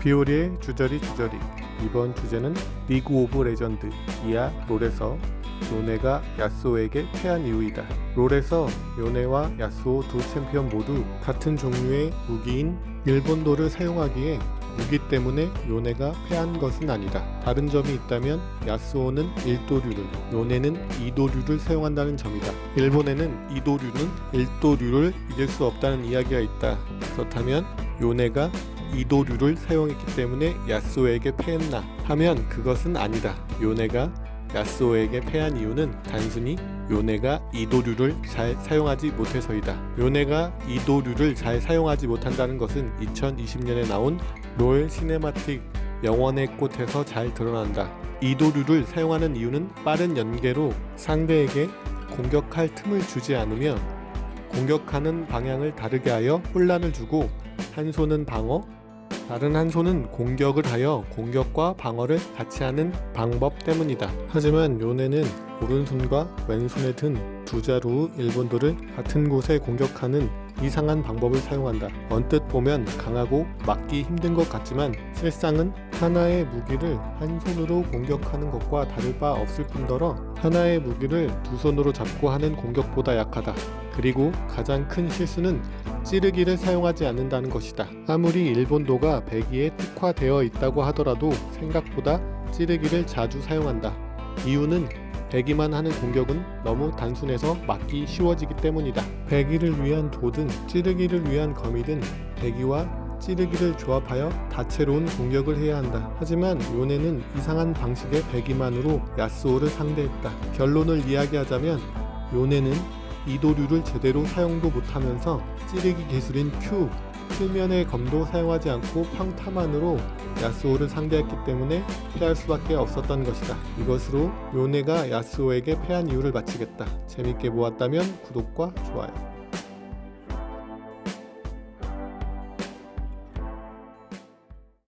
비오리의 주저리 주저리 이번 주제는 리그 오브 레전드 이하 롤에서 요네가 야스오에게 패한 이유이다. 롤에서 요네와 야스오 두 챔피언 모두 같은 종류의 무기인 일본도를 사용하기에 무기 때문에 요네가 패한 것은 아니다. 다른 점이 있다면 야스오는 1도류를, 요네는 2도류를 사용한다는 점이다. 일본에는 2도류는 1도류를 이길 수 없다는 이야기가 있다. 그렇다면 요네가 2도류를 사용했기 때문에 야스오에게 패했나 하면 그것은 아니다. 요네가 야스오에게 패한 이유는 단순히 요네가 이도류를 잘 사용하지 못해서이다. 요네가 이도류를 잘 사용하지 못한다는 것은 2020년에 나온 롤 시네마틱 영원의 꽃에서 잘 드러난다. 이도류를 사용하는 이유는 빠른 연계로 상대에게 공격할 틈을 주지 않으며 공격하는 방향을 다르게 하여 혼란을 주고 한 손은 방어, 다른 한 손은 공격을 하여 공격과 방어를 같이 하는 방법 때문이다. 하지만 요네는 오른손과 왼손에 든 두 자루 일본도를 같은 곳에 공격하는 이상한 방법을 사용한다. 언뜻 보면 강하고 막기 힘든 것 같지만 실상은 하나의 무기를 한 손으로 공격하는 것과 다를 바 없을 뿐더러 하나의 무기를 두 손으로 잡고 하는 공격보다 약하다. 그리고 가장 큰 실수는 찌르기를 사용하지 않는다는 것이다. 아무리 일본도가 배기에 특화되어 있다고 하더라도 생각보다 찌르기를 자주 사용한다. 이유는 배기만 하는 공격은 너무 단순해서 막기 쉬워지기 때문이다. 배기를 위한 도든 찌르기를 위한 거미든 배기와 찌르기를 조합하여 다채로운 공격을 해야 한다. 하지만 요네는 이상한 방식의 배기만으로 야스오를 상대했다. 결론을 이야기하자면 요네는 이도류를 제대로 사용도 못하면서 찌르기 기술인 Q, 표면의 검도 사용하지 않고 평타만으로 야스오를 상대했기 때문에 패할 수밖에 없었던 것이다. 이것으로 요네가 야스오에게 패한 이유를 마치겠다. 재밌게 보았다면 구독과 좋아요.